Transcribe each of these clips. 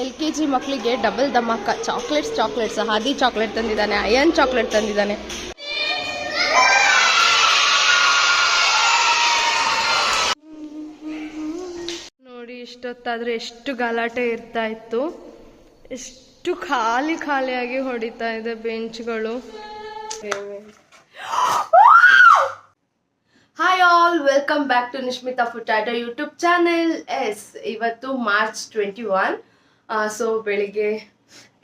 L K G ಮಕ್ಕಳಿಗೆ double ಧಮಾಕ chocolates chocolates Hadi chocolate ತಂದಿದ್ದಾನೆ ಅಯನ್ ಚಾಕ್ಲೇಟ್ ತಂದಿದ್ದಾನೆ. ನೋಡಿ ಇಷ್ಟೊತ್ತಾದ್ರೆ ಎಷ್ಟು ಗಲಾಟೆ ಇರ್ತಾ ಇತ್ತು. ಎಷ್ಟು ಖಾಲಿ ಖಾಲಿಯಾಗಿ ಹೊಡಿತಾ ಇದೆ ಬೆಂಚ್ಗಳು. Hi all welcome back to Nishmita ಫುಟಾಟೋ YouTube channel yes ಇವತ್ತು ಮಾರ್ಚ್ ಟ್ವೆಂಟಿ ಒನ್ ಸೊ ಬೆಳಿಗ್ಗೆ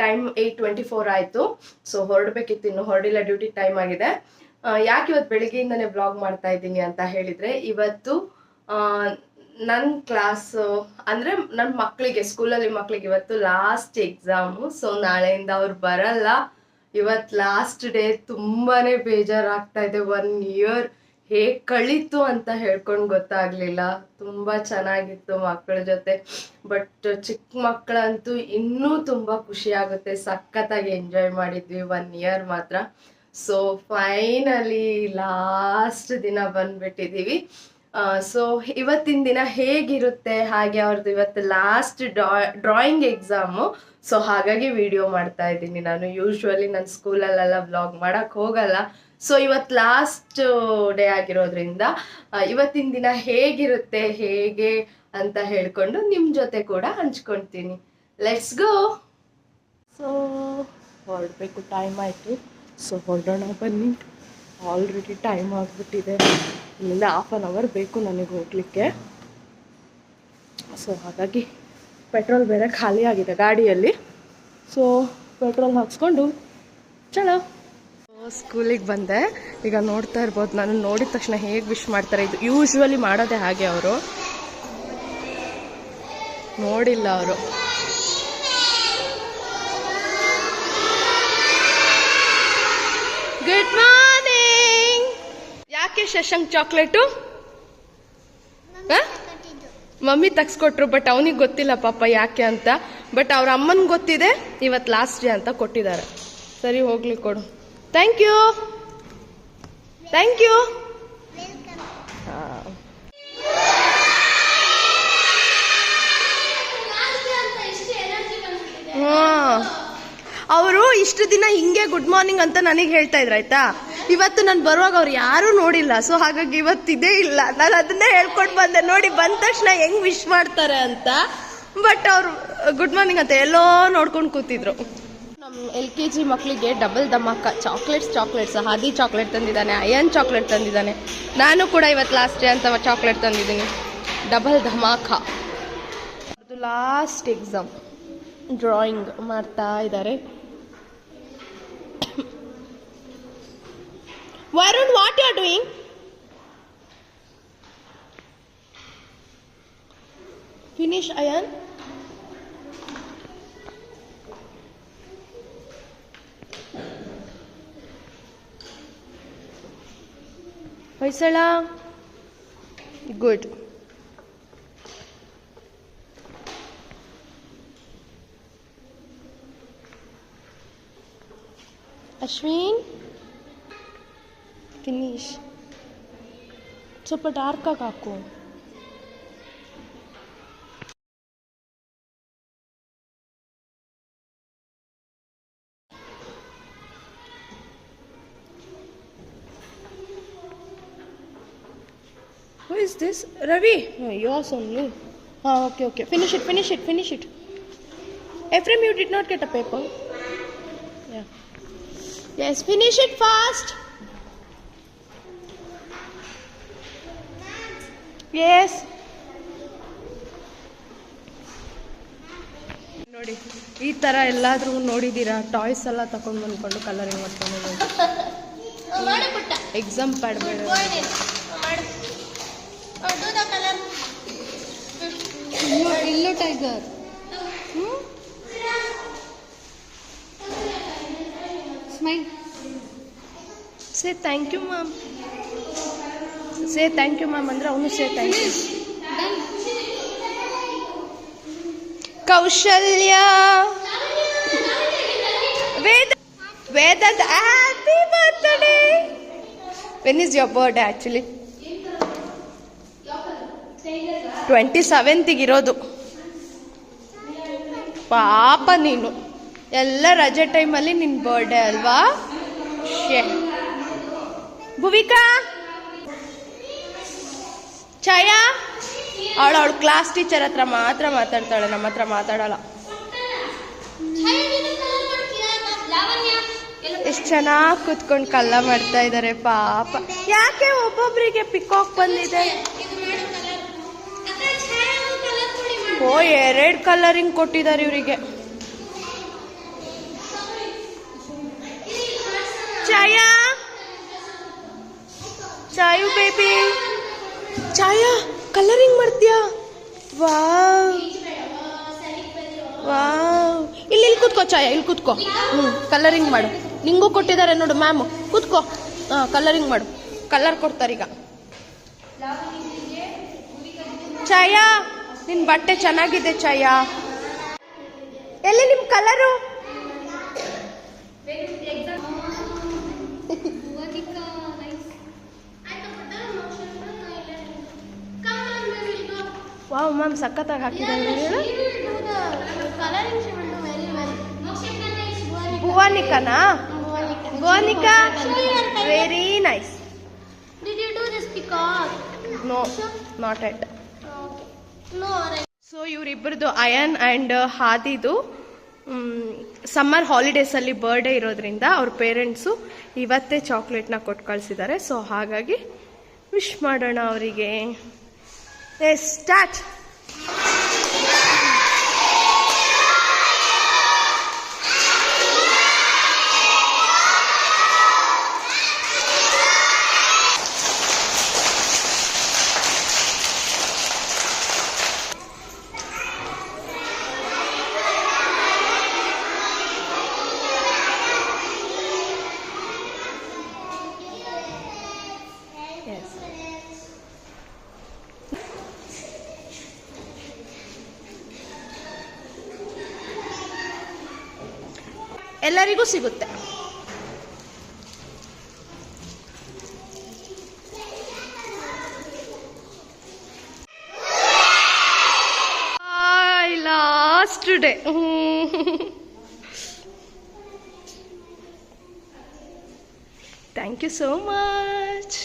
ಟೈಮ್ ಏಯ್ಟ್ ಟ್ವೆಂಟಿ ಫೋರ್ ಆಯಿತು. ಸೊ ಹೊರಡಬೇಕಿತ್ತು, ಇನ್ನು ಹೊರಡಿಲ್ಲ ಡ್ಯೂಟಿ ಟೈಮ್ ಆಗಿದೆ. ಯಾಕೆ ಇವತ್ತು ಬೆಳಿಗ್ಗೆಯಿಂದನೇ ಬ್ಲಾಗ್ ಮಾಡ್ತಾ ಇದ್ದೀನಿ ಅಂತ ಹೇಳಿದರೆ, ಇವತ್ತು ನನ್ನ ಕ್ಲಾಸ್ ಅಂದರೆ ನನ್ನ ಮಕ್ಕಳಿಗೆ ಸ್ಕೂಲಲ್ಲಿ ಮಕ್ಕಳಿಗೆ ಇವತ್ತು ಲಾಸ್ಟ್ ಎಕ್ಸಾಮು ಸೊ ನಾಳೆಯಿಂದ ಅವ್ರು ಬರಲ್ಲ. ಇವತ್ತು ಲಾಸ್ಟ್ ಡೇ ತುಂಬಾ ಬೇಜಾರಾಗ್ತಾ ಇದೆ. ಒನ್ ಇಯರ್ ಹೇಗ್ ಕಳೀತು ಅಂತ ಹೇಳ್ಕೊಂಡು ಗೊತ್ತಾಗ್ಲಿಲ್ಲ. ತುಂಬಾ ಚೆನ್ನಾಗಿತ್ತು ಮಕ್ಕಳ ಜೊತೆ. ಬಟ್ ಚಿಕ್ಕ ಮಕ್ಕಳಂತೂ ಇನ್ನೂ ತುಂಬಾ ಖುಷಿ ಆಗುತ್ತೆ ಸಖತ್ತಾಗಿ ಎಂಜಾಯ್ ಮಾಡಿದ್ವಿ ಒನ್ ಇಯರ್ ಮಾತ್ರ. ಸೊ, ಫೈನಲಿ ಲಾಸ್ಟ್ ದಿನ ಬಂದ್ಬಿಟ್ಟಿದೀವಿ. ಸೊ ಇವತ್ತಿನ ದಿನ ಹೇಗಿರುತ್ತೆ? ಹಾಗೆ ಅವ್ರದ್ದು ಇವತ್ತು ಲಾಸ್ಟ್ ಡ್ರಾಯಿಂಗ್ ಎಕ್ಸಾಮು ಸೊ ಹಾಗಾಗಿ ವಿಡಿಯೋ ಮಾಡ್ತಾ ಇದ್ದೀನಿ. ನಾನು ಯೂಶ್ವಲಿ ನನ್ನ ಸ್ಕೂಲಲ್ಲೆಲ್ಲ ಬ್ಲಾಗ್ ಮಾಡೋಕ್ಕೆ ಹೋಗಲ್ಲ. ಸೊ ಇವತ್ತು ಲಾಸ್ಟ್ ಡೇ ಆಗಿರೋದ್ರಿಂದ ಇವತ್ತಿನ ದಿನ ಹೇಗಿರುತ್ತೆ, ಹೇಗೆ ಅಂತ ಹೇಳ್ಕೊಂಡು ನಿಮ್ಮ ಜೊತೆ ಕೂಡ ಹಂಚ್ಕೊಳ್ತೀನಿ ಲೆಟ್ಸ್ ಗೋ ಸೊ ಹೊರಡಬೇಕು ಟೈಮ್ ಆಯಿತು. ಸೊ ಹೊರಡೋಣ ಬನ್ನಿ. ಆಲ್ರೆಡಿ ಟೈಮ್ ಆಗಿಬಿಟ್ಟಿದೆ. ಇಲ್ಲಿಂದ ಹಾಫ್ ಆನ್ ಅವರ್ ಬೇಕು ನನಗೆ ಹೋಗ್ಲಿಕ್ಕೆ. ಸೊ ಹಾಗಾಗಿ ಪೆಟ್ರೋಲ್ ಬೇರೆ ಖಾಲಿ ಆಗಿದೆ ಗಾಡಿಯಲ್ಲಿ. ಸೊ ಪೆಟ್ರೋಲ್ ಹಾಕ್ಸ್ಕೊಂಡು ಚಲೋ ಸ್ಕೂಲಿಗೆ ಬಂದೆ. ಈಗ ನೋಡ್ತಾ ಇರ್ಬೋದು, ನಾನು ನೋಡಿದ ತಕ್ಷಣ ಹೇಗೆ ವಿಶ್ ಮಾಡ್ತಾರೆ. ಇದು ಯೂಶ್ವಲಿ ಮಾಡೋದೇ ಹಾಗೆ ಅವರು. ನೋಡಿಲ್ಲ ಅವರು. ಶಶಾಂಕ್ ಚಾಕ್ಲೇಟು? ಮಮ್ಮಿ ತಗ್ಸ್ಕೊಟ್ರು ಬಟ್ ಅವನಿಗೆ ಗೊತ್ತಿಲ್ಲ ಪಾಪ ಯಾಕೆ ಅಂತ. ಬಟ್ ಅವ್ರ ಅಮ್ಮನಿಗೆ ಗೊತ್ತಿದೆ ಇವತ್ತು ಲಾಸ್ಟ್ ಡೇ ಅಂತ ಕೊಟ್ಟಿದ್ದಾರೆ. ಸರಿ ಹೋಗ್ಲಿ ಕೊಡು. ಥ್ಯಾಂಕ್ ಯು ಥ್ಯಾಂಕ್ ಯು ಅವರು ಇಷ್ಟು ದಿನ ಹಿಂಗೆ ಗುಡ್ ಮಾರ್ನಿಂಗ್ ಅಂತ ನನಗೆ ಹೇಳ್ತಾ ಇದ್ರು ಆಯ್ತಾ? ಇವತ್ತು ನಾನು ಬರುವಾಗ ಅವ್ರು ಯಾರೂ ನೋಡಿಲ್ಲ. ಸೊ ಹಾಗಾಗಿ ಇವತ್ತು ಇದೇ ಇಲ್ಲ. ನಾನು ಅದನ್ನೇ ಹೇಳ್ಕೊಂಡು ಬಂದೆ. ನೋಡಿ ಬಂದ ತಕ್ಷಣ ಹೆಂಗ್ ವಿಶ್ ಮಾಡ್ತಾರೆ ಅಂತ. ಬಟ್ ಅವರು ಗುಡ್ ಮಾರ್ನಿಂಗ್ ಅಂತ ಎಲ್ಲೋ ನೋಡ್ಕೊಂಡು ಕೂತಿದ್ರು. ನಮ್ಮ ಎಲ್ ಕೆ ಜಿ ಮಕ್ಕಳಿಗೆ ಡಬಲ್ ಧಮಾಕ ಚಾಕ್ಲೇಟ್ಸ್ ಚಾಕ್ಲೇಟ್ಸ್ ಹಾದಿ ಚಾಕ್ಲೇಟ್ ತಂದಿದ್ದಾನೆ ಅಯನ್ ಚಾಕ್ಲೇಟ್ ತಂದಿದ್ದಾನೆ. ನಾನು ಕೂಡ ಇವತ್ತು ಲಾಸ್ಟ್ ಡೇ ಅಂತ ಚಾಕ್ಲೇಟ್ ತಂದಿದ್ದೀನಿ. ಡಬಲ್ ಧಮಾಕ ಅದು ಲಾಸ್ಟ್ ಎಕ್ಸಾಮ್ ಡ್ರಾಯಿಂಗ್ ಮಾಡ್ತಾ ಇದ್ದಾರೆ Varun, what you are doing? Finish iron. Vaisala. Good. Ashwin. Finish ಸ್ವಲ್ಪ ಡಾರ್ಕಾಗಿ ಹಾಕು Who is this? Ravi? No, yours only. Ah, okay, okay. Finish it, finish it, finish it. Ephraim, you did not get a paper. Yeah. Yes, finish it fast. Yes. ನೋಡಿ ಈ ಥರ ಎಲ್ಲಾದ್ರೂ ನೋಡಿದ್ದೀರಾ? Toys ಎಲ್ಲ ತಗೊಂಡು ಬಂದ್ಕೊಂಡು ಕಲರಿಂಗ್ ಮಾಡ್ಕೊಂಡು exam pad ಬೇಡ ಇಲ್ಲೂ tiger smile say thank you ma'am say thank you ma'am ಅಂದ್ರೆ ಅವನು say thank you Kaushalya. Veda happy birthday when is your birthday actually twenty ಸೆವೆಂತಿಗೆ ಇರೋದು. ಪಾಪ ನೀನು. ಎಲ್ಲ ರಜೆ ಟೈಮಲ್ಲಿ ನಿನ್ನ ಬರ್ಡೇ ಅಲ್ವಾ? ಶೇ ಭುವಿಕಾ! ಛಾಯಾ? ಅವಳು ಅವಳು ಕ್ಲಾಸ್ ಟೀಚರ್ ಹತ್ರ ಮಾತ್ರ ಮಾತಾಡ್ತಾಳೆ, ನಮ್ಮ ಹತ್ರ ಮಾತಾಡಲ್ಲ. ಎಷ್ಟು ಚೆನ್ನಾಗಿ ಕುತ್ಕೊಂಡು ಕಲ್ಲ ಮಾಡ್ತಾ ಇದ್ದಾರೆ ಪಾಪ. ಯಾಕೆ ಒಬ್ಬೊಬ್ಬರಿಗೆ ಪಿಕಾಕ್ ಬಂದಿದೆ? ಓ, ಎರಡು ಕಲರಿಂಗ್ ಕೊಟ್ಟಿದ್ದಾರೆ ಇವರಿಗೆ ಛಾಯಾ ಚಾಯು ಬೇಬಿ ಛಾಯಾ ಕಲರಿಂಗ್ ಮಾಡ್ತೀಯಾ ವಾವ್. ವಾವ್. ಇಲ್ಲಿ ಇಲ್ಲಿ ಕೂತ್ಕೋ ಛಾಯಾ, ಇಲ್ಲಿ ಕೂತ್ಕೋ. ಹ್ಞೂ ಕಲರಿಂಗ್ ಮಾಡು. ನಿಂಗೂ ಕೊಟ್ಟಿದ್ದಾರೆ ನೋಡು ಮ್ಯಾಮ್ ಕೂತ್ಕೋ. ಹಾಂ ಕಲರಿಂಗ್ ಮಾಡು. ಕಲರ್ ಕೊಡ್ತಾರೀಗ ಛಾಯಾ ನಿನ್ನ ಬಟ್ಟೆ ಚೆನ್ನಾಗಿದೆ ಛಾಯಾ. ಎಲ್ಲಿ ನಿಮ್ಮ ಕಲರು ವಾವ್ ಮ್ಯಾಮ್ ಸಖತ್ತಾಗಿ ಹಾಕಿದ್ದಾರೆ ಭುವಾನಿಕನಾ? Bhuvanika. Very nice? No not yet. So ಇವರಿಬ್ಬರದು Ayan and ಹಾದಿದು ಸಮ್ಮರ್ ಹಾಲಿಡೇಸಲ್ಲಿ ಬರ್ಡೇ ಇರೋದ್ರಿಂದ ಅವ್ರ ಪೇರೆಂಟ್ಸು ಇವತ್ತೇ ಚಾಕ್ಲೇಟ್ನ ಕೊಟ್ಟು ಕಳಿಸಿದ್ದಾರೆ. ಸೊ ಹಾಗಾಗಿ ವಿಶ್ ಮಾಡೋಣ ಅವರಿಗೆ. ಎಸ್ ಸ್ಟಾರ್ಟ್ ಎಲ್ಲರಿಗೂ ಸಿಗುತ್ತೆ. Last day thank you so much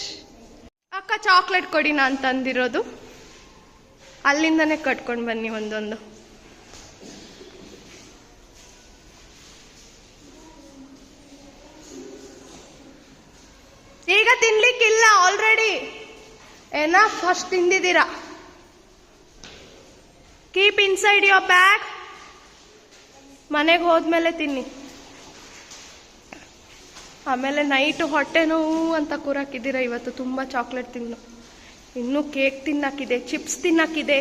ಅಕ್ಕ ಚಾಕ್ಲೇಟ್ ಕೊಡಿ ನಾನು ತಂದಿರೋದು. ಅಲ್ಲಿಂದನೇ ಕಟ್ಕೊಂಡು ಬನ್ನಿ ಒಂದೊಂದು ಈಗ ತಿನ್ಲಿಕ್ಕಿಲ್ಲ ಆಲ್ರೆಡಿ ಏನಾ ಫಸ್ಟ್ ತಿಂದಿದ್ದೀರಾ? ಕೀಪ್ ಇನ್ಸೈಡ್ ಯೋರ್ ಬ್ಯಾಗ್ ಮನೆಗೆ ಹೋದ್ಮೇಲೆ ತಿನ್ನಿ. ಆಮೇಲೆ ನೈಟು ಹೊಟ್ಟೆ ನೋವು ಅಂತ ಕೂರಾಕಿದ್ದೀರಾ ಇವತ್ತು? ತುಂಬ ಚಾಕ್ಲೇಟ್ ತಿನ್ನು ಇನ್ನೂ ಕೇಕ್ ತಿನ್ನಕ್ಕಿದೆ ಚಿಪ್ಸ್ ತಿನ್ನಕ್ಕಿದೆ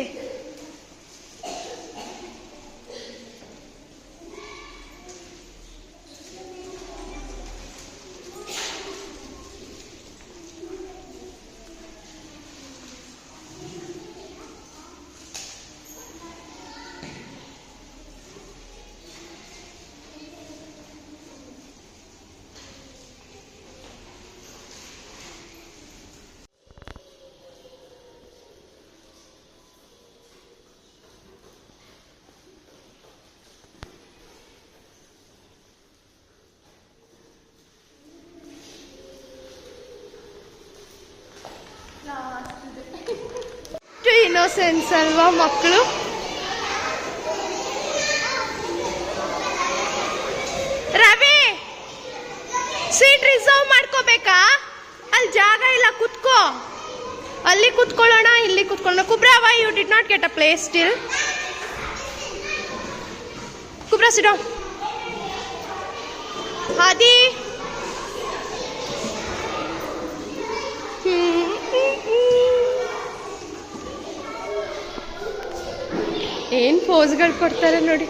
ಎಷ್ಟು ಇನ್ನೋಸೆನ್ಸ್ ಅಲ್ವಾ ಮಕ್ಕಳು. ರವಿ ಸೀಟ್ ರಿಸರ್ವ್ ಮಾಡ್ಕೋಬೇಕಾ? ಅಲ್ಲಿ ಜಾಗ ಇಲ್ಲ, ಕುತ್ಕೋ. ಅಲ್ಲಿ ಕುತ್ಕೊಳ್ಳೋಣ, ಇಲ್ಲಿ ಕುತ್ಕೊಳ್ಳೋಣ. Kubra why you did not get a place still Kubra ಸಿಡೋ ಹಾದಿ. ಏನ್ ಪೋಸ್ಗಳು ಕೊಡ್ತಾರೆ ನೋಡಿ.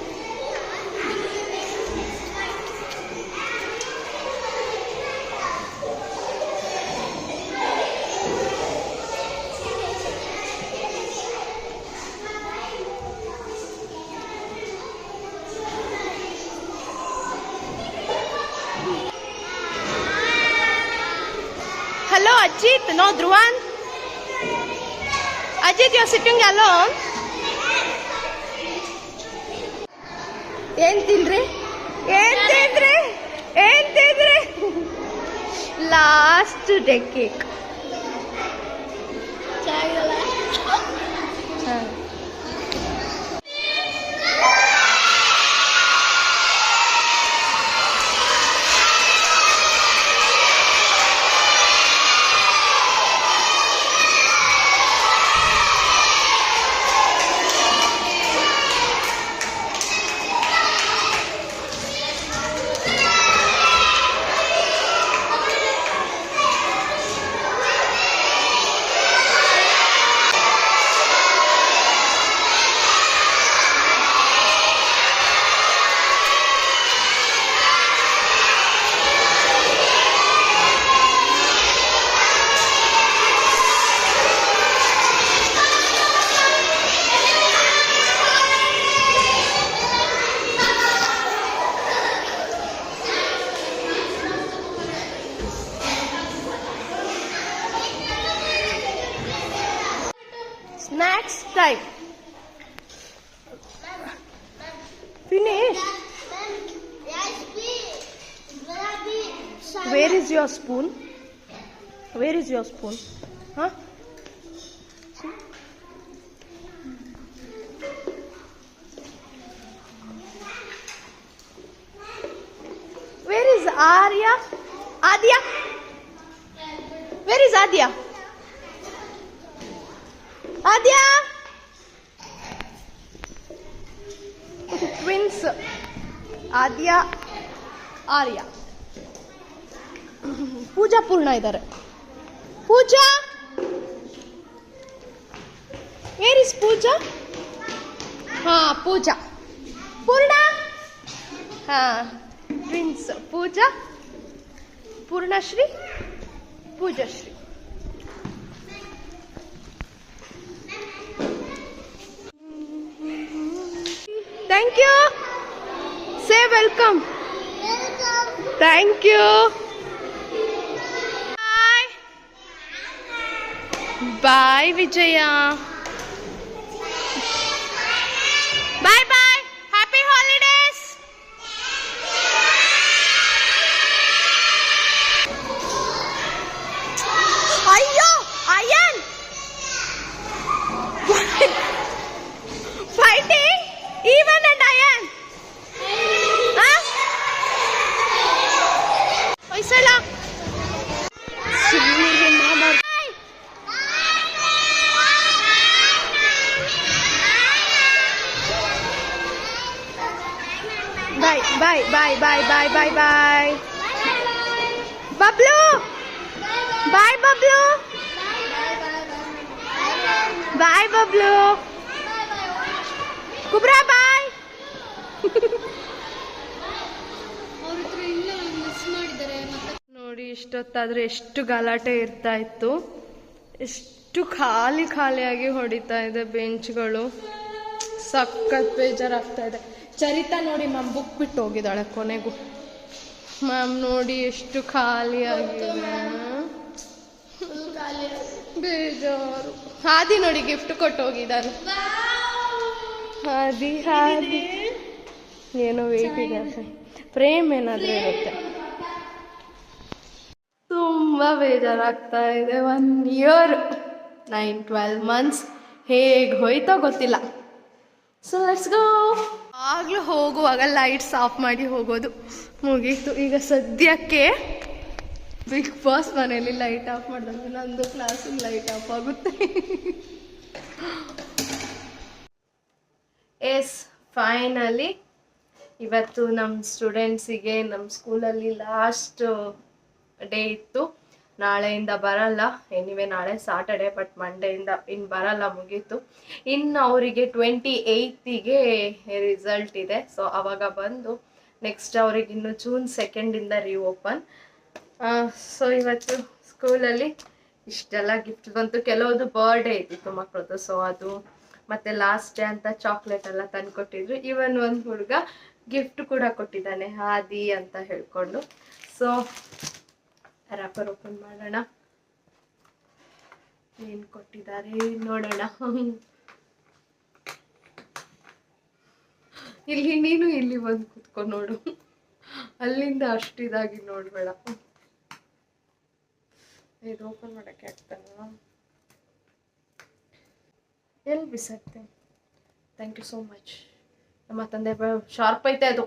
Hello Ajit no Dhruvan Ajit yo sitting sitting ಏನ್ ತಿಂದ್ರಿ? ಏನ್ ತಿಂದ್ರಿ? ಏನ್ ತಿಂದ್ರಿ? Last day cake Next time. Finish. Where is your spoon? Where is your spoon? Huh? Where is Arya? Adia? Where is Adia? Adya? Twins Adya Arya. Pooja Poorna ಇದ್ದಾರೆ. Pooja? Is Pooja? ಹಾ ಪೂಜಾ. ಪೂರ್ಣ? ಹಾ twins Pooja. Poornashree Poojashree. Thank you. Say welcome. Welcome. Thank you. Bye. Bye, Vijaya. ಇಷ್ಟೊತ್ತಾದ್ರೆ ಎಷ್ಟು ಗಲಾಟೆ ಇರ್ತಾ ಇತ್ತು. ಎಷ್ಟು ಖಾಲಿ ಖಾಲಿಯಾಗಿ ಹೊಡಿತಾ ಇದೆ ಬೆಂಚ್ಗಳು. ಸಖತ್ ಬೇಜಾರಾಗ್ತಾ ಇದೆ. ಚರಿತಾ ನೋಡಿ ಮ್ಯಾಮ್ ಬುಕ್ ಬಿಟ್ಟು ಹೋಗಿದ್ದಾಳೆ ಕೊನೆಗೂ. ಮ್ಯಾಮ್ ನೋಡಿ ಎಷ್ಟು ಖಾಲಿ. ಆಗಿದೆ ಬೇಜಾರು. ಹಾದಿ ನೋಡಿ ಗಿಫ್ಟ್ ಕೊಟ್ಟು ಹೋಗಿದ್ದಾನೆ ಹಾದಿ ಹಾದಿ ಏನೋ ವೇಟ್ ಇದೆ ಪ್ರೇಮ್ ಏನಾದರೂ ಇರುತ್ತೆ. ತುಂಬ ಬೇಜಾರಾಗ್ತಾ ಇದೆ. One year nine twelve months ಹೇಗೆ ಹೋಯ್ತೋ ಗೊತ್ತಿಲ್ಲ. ಸೊ ಲೆಟ್ಸ್ ಗೋ ಆಗಲೂ ಹೋಗುವಾಗ ಲೈಟ್ಸ್ ಆಫ್ ಮಾಡಿ ಹೋಗೋದು ಮುಗೀತು. ಈಗ ಸದ್ಯಕ್ಕೆ ಬಿಗ್ ಬಾಸ್ ಮನೇಲಿ ಲೈಟ್ ಆಫ್ ಮಾಡಿದ್ರೆ ನಂದು ಕ್ಲಾಸಿಗೆ ಲೈಟ್ ಆಫ್ ಆಗುತ್ತೆ. ಎಸ್ ಫೈನಲಿ ಇವತ್ತು ನಮ್ಮ ಸ್ಟೂಡೆಂಟ್ಸಿಗೆ ನಮ್ಮ ಸ್ಕೂಲಲ್ಲಿ ಲಾಸ್ಟ್ ಡೇ ಇತ್ತು. ನಾಳೆಯಿಂದ ಬರಲ್ಲ. ಎನಿವೆ ನಾಳೆ ಸಾಟರ್ಡೆ ಬಟ್ ಮಂಡೆಯಿಂದ ಇನ್ನು ಬರಲ್ಲ, ಮುಗೀತು. ಇನ್ನು ಅವರಿಗೆ ಟ್ವೆಂಟಿ ಏಯ್ತಿಗೆ ರಿಸಲ್ಟ್ ಇದೆ. ಸೊ ಅವಾಗ ಬಂದು ನೆಕ್ಸ್ಟ್ ಅವ್ರಿಗೆ ಇನ್ನು ಜೂನ್ ಸೆಕೆಂಡಿಂದ ರೀಓಪನ್ ಸೊ ಇವತ್ತು ಸ್ಕೂಲಲ್ಲಿ ಇಷ್ಟೆಲ್ಲ ಗಿಫ್ಟ್ ಬಂತು. ಕೆಲವೊಂದು ಬರ್ಡೇ ಇದ್ದಿತ್ತು ಮಕ್ಕಳದ್ದು ಸೊ ಅದು ಮತ್ತೆ ಲಾಸ್ಟ್ ಡೇ ಅಂತ ಚಾಕ್ಲೇಟ್ ಎಲ್ಲ ತಂದ್ಕೊಟ್ಟಿದ್ರು. ಇವನ್ ಒಂದು ಹುಡುಗ ಗಿಫ್ಟ್ ಕೂಡ ಕೊಟ್ಟಿದ್ದಾನೆ. ಹಾದಿ ಅಂತ ಹೇಳ್ಕೊಂಡು. ಸೊ ರ್ಯಾಪರ್ ಓಪನ್ ಮಾಡೋಣ. ಏನ್ ಕೊಟ್ಟಿದ್ದಾರೆ ನೋಡೋಣ. ಇಲ್ಲಿ ನೀನು ಇಲ್ಲಿ ಬಂದು ಕುತ್ಕೊ ನೋಡು. ಅಲ್ಲಿಂದ ಅಷ್ಟು ಇದಾಗಿ ನೋಡ್ಬೇಡ. ಇದು ಓಪನ್ ಮಾಡಕ್ಕೆ ಆಗ್ತಾನ? ಎಲ್ಲಿ ಬಿಸಾಕ್ತೇನೆ ಥ್ಯಾಂಕ್ ಯು ಸೋ ಮಚ್ ನಮ್ಮ ತಂದೆ ಶಾರ್ಪ್ ಐತೆ ಅದು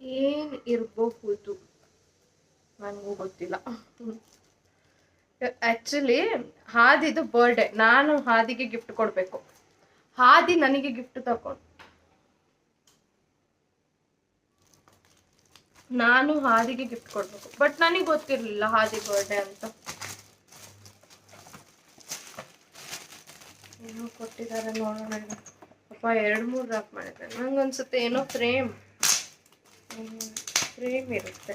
ಏನ್ ಇರಬಹುದು ನನಗೂ ಗೊತ್ತಿಲ್ಲ. ಆ್ಯಕ್ಚುಲಿ ಹಾದಿದು ಬರ್ಡೇ ನಾನು ಹಾದಿಗೆ ಗಿಫ್ಟ್ ಕೊಡಬೇಕು. ಹಾದಿ ನನಗೆ ಗಿಫ್ಟ್ ತಗೊಂಡು ನಾನು ಹಾದಿಗೆ ಗಿಫ್ಟ್ ಕೊಡ್ಬೇಕು. ಬಟ್ ನನಗೆ ಗೊತ್ತಿರ್ಲಿಲ್ಲ ಹಾದಿ ಬರ್ಡೇ ಅಂತ. ಏನೋ ಕೊಟ್ಟಿದ್ದಾರೆ ನೋಡೋಣ. ಅಪ್ಪ ಎರಡು ಮೂರು ರ್ಯಾಪ್ ಮಾಡಿದ್ದಾರೆ. ನಂಗೆ ಅನ್ಸುತ್ತೆ ಏನೋ ಫ್ರೇಮ್ ಫ್ರೇಮ್ ಇರುತ್ತೆ.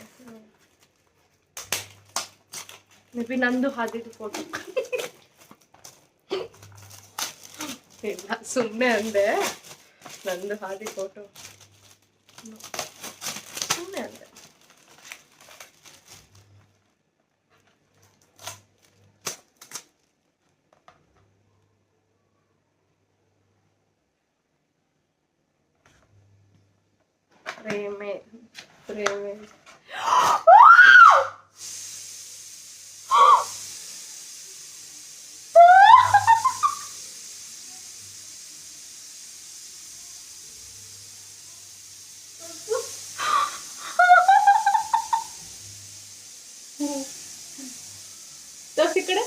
ಮೇ ಬಿ ನಂದು ಹಾದಿದು ಫೋಟೋ ಇಲ್ಲ ಸುಮ್ಮನೆ ಅಂದೆ. ನಂದು ಹಾದಿ ಫೋಟೋ ಸುಮ್ಮನೆ ಅಂದೆ ಪ್ರೇಮೆ ಪ್ರೇಮೆ ತೋರ್ಸಿ ಈ ಕಡೆ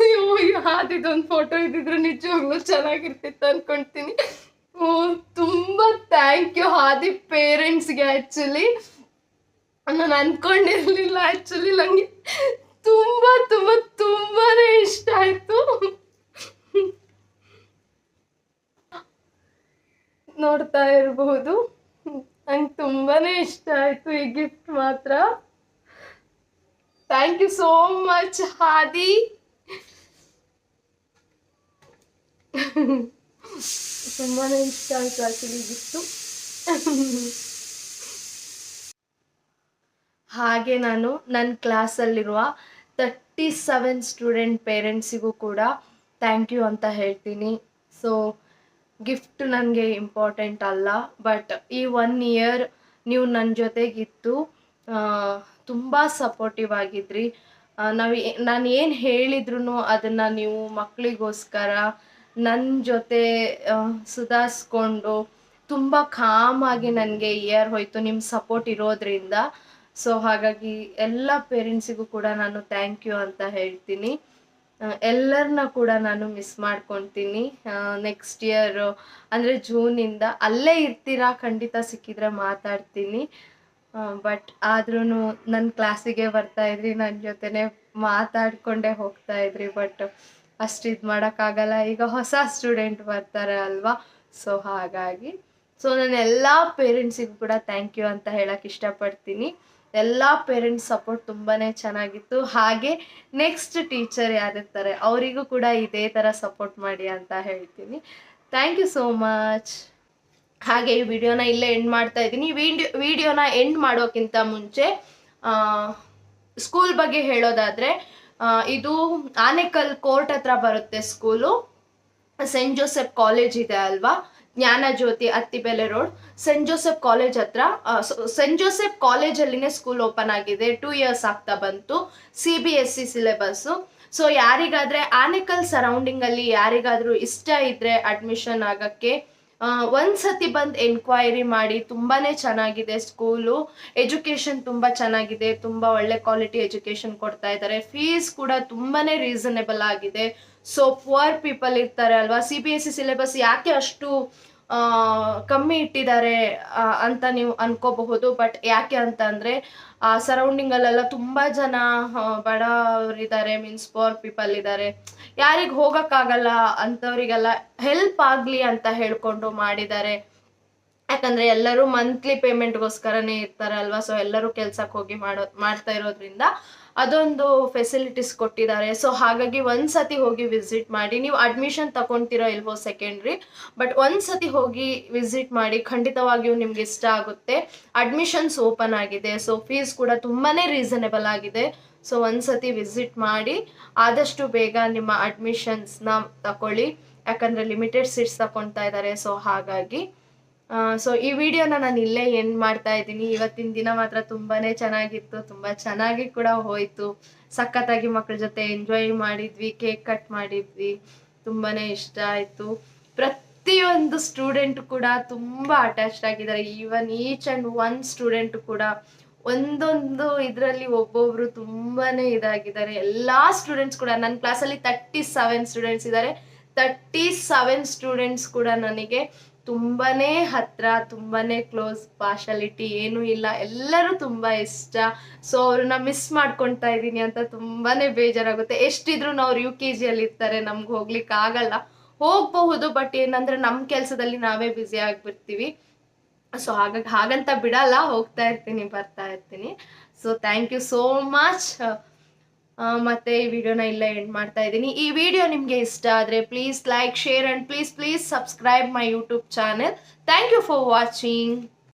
ನೀವು ಯಾವ್ದಿದೊಂದು ಫೋಟೋ ಇದ್ದಿದ್ರೆ ನಿಜವಾಗ್ಲೂ ಚೆನ್ನಾಗಿರ್ತಿತ್ತು ಅನ್ಕೊಂತೀನಿ ತುಂಬ ಥ್ಯಾಂಕ್ ಯು ಹಾದಿ ಪೇರೆಂಟ್ಸ್ಗೆ ಆ್ಯಕ್ಚುಲಿ ನಾನು ಅನ್ಕೊಂಡಿರ್ಲಿಲ್ಲ ಆ್ಯಕ್ಚುಲಿ ನನಗೆ ತುಂಬಾ, ತುಂಬ, ತುಂಬಾನೇ ಇಷ್ಟ ಆಯ್ತು. ನೋಡ್ತಾ ಇರಬಹುದು. ನಂಗೆ ತುಂಬಾನೇ ಇಷ್ಟ ಆಯ್ತು ಈ ಗಿಫ್ಟ್ ಮಾತ್ರ. ಥ್ಯಾಂಕ್ ಯು ಸೋ ಮಚ್ ಹಾದಿ. ತುಂಬಾನೇ ಇಷ್ಟ ಆಯ್ತು ಗಿಫ್ಟು ಹಾಗೆ ನಾನು ನನ್ನ ಕ್ಲಾಸಲ್ಲಿರುವ ತರ್ಟಿ ಸೆವೆನ್ ಸ್ಟೂಡೆಂಟ್ ಪೇರೆಂಟ್ಸಿಗೂ ಕೂಡ ಥ್ಯಾಂಕ್ ಯು ಅಂತ ಹೇಳ್ತೀನಿ. ಸೊ ಗಿಫ್ಟ್ ನನಗೆ ಇಂಪಾರ್ಟೆಂಟ್ ಅಲ್ಲ ಬಟ್ ಈ ಒನ್ ಇಯರ್ ನೀವು ನನ್ನ ಜೊತೆಗಿತ್ತು ತುಂಬ ಸಪೋರ್ಟಿವ್ ಆಗಿದ್ರಿ. ನಾವು ನಾನು ಏನು ಹೇಳಿದ್ರು ಅದನ್ನು ನೀವು ಮಕ್ಕಳಿಗೋಸ್ಕರ ನನ್ನ ಜೊತೆ ಸುಧಾರಿಸ್ಕೊಂಡು ತುಂಬ ಕಾಮಾಗಿ ನನಗೆ ಇಯರ್ ಹೋಯಿತು. ನಿಮ್ಮ ಸಪೋರ್ಟ್ ಇರೋದ್ರಿಂದ. ಸೊ ಹಾಗಾಗಿ ಎಲ್ಲ ಪೇರೆಂಟ್ಸಿಗೂ ಕೂಡ ನಾನು ಥ್ಯಾಂಕ್ ಯು ಅಂತ ಹೇಳ್ತೀನಿ. ಎಲ್ಲರನ್ನ ಕೂಡ ನಾನು ಮಿಸ್ ಮಾಡ್ಕೊತೀನಿ. ನೆಕ್ಸ್ಟ್ ಇಯರ್ ಅಂದರೆ ಜೂನಿಂದ ಅಲ್ಲೇ ಇರ್ತೀರಾ? ಖಂಡಿತ ಸಿಕ್ಕಿದ್ರೆ ಮಾತಾಡ್ತೀನಿ. ಬಟ್ ಆದ್ರೂ ನನ್ನ ಕ್ಲಾಸಿಗೆ ಬರ್ತಾ ಇದ್ರಿ ನನ್ನ ಜೊತೆನೆ ಮಾತಾಡ್ಕೊಂಡೇ ಹೋಗ್ತಾ ಇದ್ರಿ ಬಟ್ ಅಷ್ಟು ಇದು ಮಾಡೋಕ್ಕಾಗಲ್ಲ. ಈಗ ಹೊಸ ಸ್ಟೂಡೆಂಟ್ ಬರ್ತಾರೆ ಅಲ್ವಾ? ಸೊ ಹಾಗಾಗಿ. ಸೊ ನಾನು ಎಲ್ಲ ಪೇರೆಂಟ್ಸಿಗೂ ಕೂಡ ಥ್ಯಾಂಕ್ ಯು ಅಂತ ಹೇಳಕ್ಕೆ ಇಷ್ಟಪಡ್ತೀನಿ. ಎಲ್ಲ ಪೇರೆಂಟ್ಸ್ ಸಪೋರ್ಟ್ ತುಂಬಾ ಚೆನ್ನಾಗಿತ್ತು. ಹಾಗೆ ನೆಕ್ಸ್ಟ್ ಟೀಚರ್ ಯಾರಿರ್ತಾರೆ ಅವರಿಗೂ ಕೂಡ ಇದೇ ಥರ ಸಪೋರ್ಟ್ ಮಾಡಿ ಅಂತ ಹೇಳ್ತೀನಿ. ಥ್ಯಾಂಕ್ ಯು ಸೋ ಮಚ್ ಹಾಗೆ ಈ ವಿಡಿಯೋನ ಇಲ್ಲೇ ಎಂಡ್ ಮಾಡ್ತಾ ಇದ್ದೀನಿ. ವಿಡಿಯೋ ವಿಡಿಯೋನ ಎಂಡ್ ಮಾಡೋಕ್ಕಿಂತ ಮುಂಚೆ ಸ್ಕೂಲ್ ಬಗ್ಗೆ ಹೇಳೋದಾದರೆ ಇದು ಆನೆಕಲ್ ಕೋರ್ಟ್ ಹತ್ರ ಬರುತ್ತೆ ಸ್ಕೂಲು. ಸೆಂಟ್ ಜೋಸೆಫ್ ಕಾಲೇಜ್ ಇದೆ ಅಲ್ವಾ? Jnana Jyothi Attibele road. Saint Joseph college ಹತ್ರ ಸೆಂಟ್ ಜೋಸೆಫ್ ಕಾಲೇಜಲ್ಲಿನೇ ಸ್ಕೂಲ್ ಓಪನ್ ಆಗಿದೆ. ಟೂ ಇಯರ್ಸ್ ಆಗ್ತಾ ಬಂತು. C B S E syllabus so ಯಾರಿಗಾದ್ರೆ Anekal ಸರೌಂಡಿಂಗಲ್ಲಿ ಯಾರಿಗಾದ್ರೂ ಇಷ್ಟ ಇದ್ರೆ ಅಡ್ಮಿಷನ್ ಆಗಕ್ಕೆ ಒಂದ್ಸತಿ ಬಂದು ಎನ್ಕ್ವೈರಿ ಮಾಡಿ ತುಂಬಾನೇ ಚೆನ್ನಾಗಿದೆ ಸ್ಕೂಲು ಎಜುಕೇಶನ್ ತುಂಬಾ ಚೆನ್ನಾಗಿದೆ, ತುಂಬಾ ಒಳ್ಳೆ ಕ್ವಾಲಿಟಿ ಎಜುಕೇಶನ್ ಕೊಡ್ತಾ ಇದ್ದಾರೆ ಫೀಸ್ ಕೂಡ ತುಂಬಾನೇ ರೀಸನೇಬಲ್ ಆಗಿದೆ. ಸೊ ಪುವರ್ ಪೀಪಲ್ ಇರ್ತಾರೆ ಅಲ್ವಾ? C B S E syllabus ಯಾಕೆ ಅಷ್ಟು ಕಮ್ಮಿ ಇಟ್ಟಿದ್ದಾರೆ ಅಂತ ನೀವು ಅನ್ಕೋಬಹುದು. ಬಟ್ ಯಾಕೆ ಅಂತ ಅಂದ್ರೆ, ಆ ಸರೌಂಡಿಂಗಲ್ಲೆಲ್ಲ ತುಂಬಾ ಜನ ಬಡವರಿದ್ದಾರೆ ಮೀನ್ಸ್ ಪೋರ್ ಪೀಪಲ್ ಇದ್ದಾರೆ. ಯಾರಿಗೆ ಹೋಗಕ್ಕಾಗಲ್ಲ ಅಂಥವರಿಗೆಲ್ಲ ಹೆಲ್ಪ್ ಆಗ್ಲಿ ಅಂತ ಹೇಳ್ಕೊಂಡು ಮಾಡಿದ್ದಾರೆ. ಯಾಕಂದ್ರೆ ಎಲ್ಲರೂ ಮಂತ್ಲಿ ಪೇಮೆಂಟ್ಗೋಸ್ಕರನೇ ಇರ್ತಾರೆ ಅಲ್ವಾ ಸೊ ಎಲ್ಲರೂ ಕೆಲ್ಸಕ್ಕೆ ಹೋಗಿ ಮಾಡೋ, ಮಾಡ್ತಾ ಇರೋದ್ರಿಂದ ಅದೊಂದು ಫೆಸಿಲಿಟೀಸ್ ಕೊಟ್ಟಿದ್ದಾರೆ. ಸೊ ಹಾಗಾಗಿ ಒಂದ್ಸತಿ ಹೋಗಿ ವಿಸಿಟ್ ಮಾಡಿ, ನೀವು ಅಡ್ಮಿಷನ್ ತಗೊಂತೀರಾ ಇಲ್ವೋ ಸೆಕೆಂಡ್ರಿ ಬಟ್ ಒಂದ್ಸತಿ ಹೋಗಿ ವಿಸಿಟ್ ಮಾಡಿ, ಖಂಡಿತವಾಗಿಯೂ ನಿಮ್ಗೆ ಇಷ್ಟ ಆಗುತ್ತೆ. ಅಡ್ಮಿಷನ್ಸ್ ಓಪನ್ ಆಗಿದೆ ಸೊ ಫೀಸ್ ಕೂಡ ತುಂಬಾನೇ ರೀಸನೇಬಲ್ ಆಗಿದೆ. ಸೊ ಒಂದ್ಸತಿ ವಿಸಿಟ್ ಮಾಡಿ, ಆದಷ್ಟು ಬೇಗ ನಿಮ್ಮ ಅಡ್ಮಿಷನ್ಸ್ನ ತಕೊಳ್ಳಿ. ಯಾಕಂದ್ರೆ ಲಿಮಿಟೆಡ್ ಸೀಟ್ಸ್ ತಗೊಳ್ತಾ ಇದ್ದಾರೆ ಸೊ ಹಾಗಾಗಿ ಸೊ ಈ ವಿಡಿಯೋನ ನಾನು ಇಲ್ಲೇ ಎಂಡ್ ಮಾಡ್ತಾ ಇದ್ದೀನಿ. ಇವತ್ತಿನ ದಿನ ಮಾತ್ರ ತುಂಬಾನೇ ಚೆನ್ನಾಗಿತ್ತು, ತುಂಬಾ ಚೆನ್ನಾಗಿ ಕೂಡ ಹೋಯ್ತು. ಸಖತ್ತಾಗಿ ಮಕ್ಕಳ ಜೊತೆ ಎಂಜಾಯ್ ಮಾಡಿದ್ವಿ ಕೇಕ್ ಕಟ್ ಮಾಡಿದ್ವಿ, ತುಂಬಾನೇ ಇಷ್ಟ ಆಯ್ತು. ಪ್ರತಿಯೊಂದು ಸ್ಟೂಡೆಂಟ್ ಕೂಡ ತುಂಬಾ ಅಟ್ಯಾಚ್ಡ್ ಆಗಿದ್ದಾರೆ. Even each and one student ಕೂಡ ಒಂದೊಂದು ಇದರಲ್ಲಿ ಒಬ್ಬೊಬ್ರು ತುಂಬಾನೇ ಇದಾಗಿದ್ದಾರೆ. ಎಲ್ಲಾ ಸ್ಟೂಡೆಂಟ್ಸ್ ಕೂಡ ನನ್ನ ಕ್ಲಾಸಲ್ಲಿ ತರ್ಟಿ ಸೆವೆನ್ ಸ್ಟೂಡೆಂಟ್ಸ್ ಇದ್ದಾರೆ. ತರ್ಟಿ ಸೆವೆನ್ ಸ್ಟೂಡೆಂಟ್ಸ್ ಕೂಡ ನನಗೆ ತುಂಬಾನೇ ಹತ್ರ, ತುಂಬಾನೇ ಕ್ಲೋಸ್ ಪಾರ್ಶಾಲಿಟಿ ಏನೂ ಇಲ್ಲ. ಎಲ್ಲರೂ ತುಂಬಾ ಇಷ್ಟ. ಸೊ ಅವ್ರನ್ನ ಮಿಸ್ ಮಾಡ್ಕೊಳ್ತಾ ಇದ್ದೀನಿ ಅಂತ ತುಂಬಾನೇ ಬೇಜಾರಾಗುತ್ತೆ. ಎಷ್ಟಿದ್ರು ಅವ್ರು ಯು ಕೆ ಜಿಯಲ್ಲಿ ಇರ್ತಾರೆ, ನಮ್ಗೆ ಹೋಗ್ಲಿಕ್ಕೆ ಆಗಲ್ಲ. ಹೋಗಬಹುದು ಬಟ್ ಏನಂದ್ರೆ ನಮ್ಮ ಕೆಲಸದಲ್ಲಿ ನಾವೇ ಬ್ಯುಸಿ ಆಗಿಬಿಡ್ತೀವಿ. ಸೊ ಹಾಗಾಗಿ, ಹಾಗಂತ ಬಿಡಲ್ಲ. ಹೋಗ್ತಾ ಇರ್ತೀನಿ, ಬರ್ತಾ ಇರ್ತೀನಿ. So thank you so much ಮತ್ತೆ ಈ ವಿಡಿಯೋನ ಇಲ್ಲ ಎಂಡ್ ಮಾಡ್ತಾ ಇದ್ದೀನಿ. ಈ ವಿಡಿಯೋ ನಿಮಗೆ ಇಷ್ಟ ಆದರೆ please like share and please please subscribe my YouTube channel thank you for watching